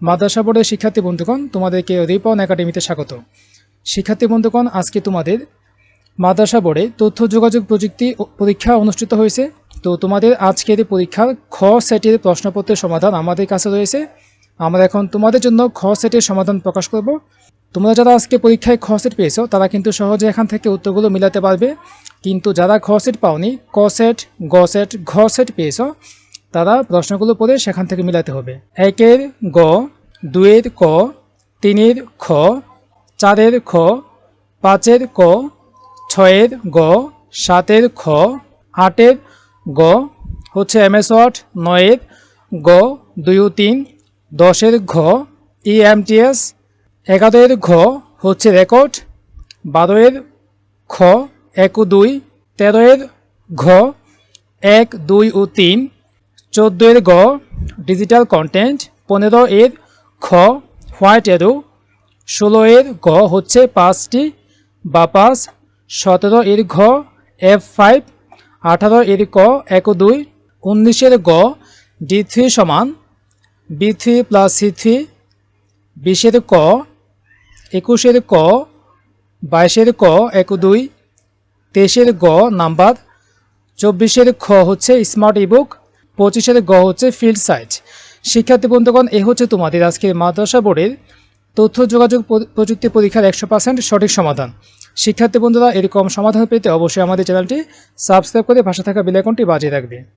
মাদ্রাসা বোর্ডের শিক্ষার্থী বন্ধুগণ, তোমাদেরকে রিপন একাডেমিতে স্বাগত। শিক্ষার্থী বন্ধুগণ, আজকে তোমাদের মাদ্রাসা বোর্ডে তথ্য যোগাযোগ প্রযুক্তি পরীক্ষা অনুষ্ঠিত হয়েছে। তো তোমাদের আজকের পরীক্ষার খ সেটের প্রশ্নপত্রের সমাধান আমাদের কাছে রয়েছে। আমরা এখন তোমাদের জন্য খ সেটের সমাধান প্রকাশ করব। তোমরা যারা আজকে পরীক্ষায় খ সেট পেয়েছ, তারা কিন্তু সহজে এখান থেকে উত্তরগুলো মিলাতে পারবে। কিন্তু যারা খ সেট পাওনি, ক সেট, গ সেট, ঘ সেট পেয়েছ তারা প্রশ্নগুলো পড়ে সেখান থেকে মিলাতে হবে। একের গ দুয়ের ক, তিনের খ, চারের খ, পাঁচের ক, ছয়ের গ, সাতের খ, আটের গ, হচ্ছে এমএস ওয়ার্ড নয়ের গ, দুই ও তিন, দশের ঘ E ইএমটিএস এগারোয়ের ঘ, হচ্ছে রেকর্ড, বারোয়ের খ, এক দুই, তেরোয়ের ঘ, এক, দুই ও তিন চোদ্দ এর গ ডিজিটাল কন্টেন্ট পনেরো এর খ হোয়াইট এরো ষোলো এর গ হচ্ছে পাঁচটি, বা পাঁচ সতেরো এর ঘ এফ ফাইভ আঠারো এর ক এক দুই উনিশের গ ডি থ্রি সমান B three plus C three বিশের ক, একুশের ক, বাইশের ক এক দুই তেইশের গ নাম্বার, চব্বিশের খ হচ্ছে স্মার্ট ইবুক পঁচিশের গ হচ্ছে ফিল্ড সাইজ শিক্ষার্থী বন্ধুগণ, এ হচ্ছে তোমাদের আজকের মাদ্রাসা বোর্ডের তথ্য যোগাযোগ প্রযুক্তি পরীক্ষার একশো পার্সেন্ট সঠিক সমাধান। শিক্ষার্থী বন্ধুরা, এরকম সমাধান পেতে অবশ্যই আমাদের চ্যানেলটি সাবস্ক্রাইব করে ভাষা থাকা বেলাইকনটি বাজিয়ে রাখবে।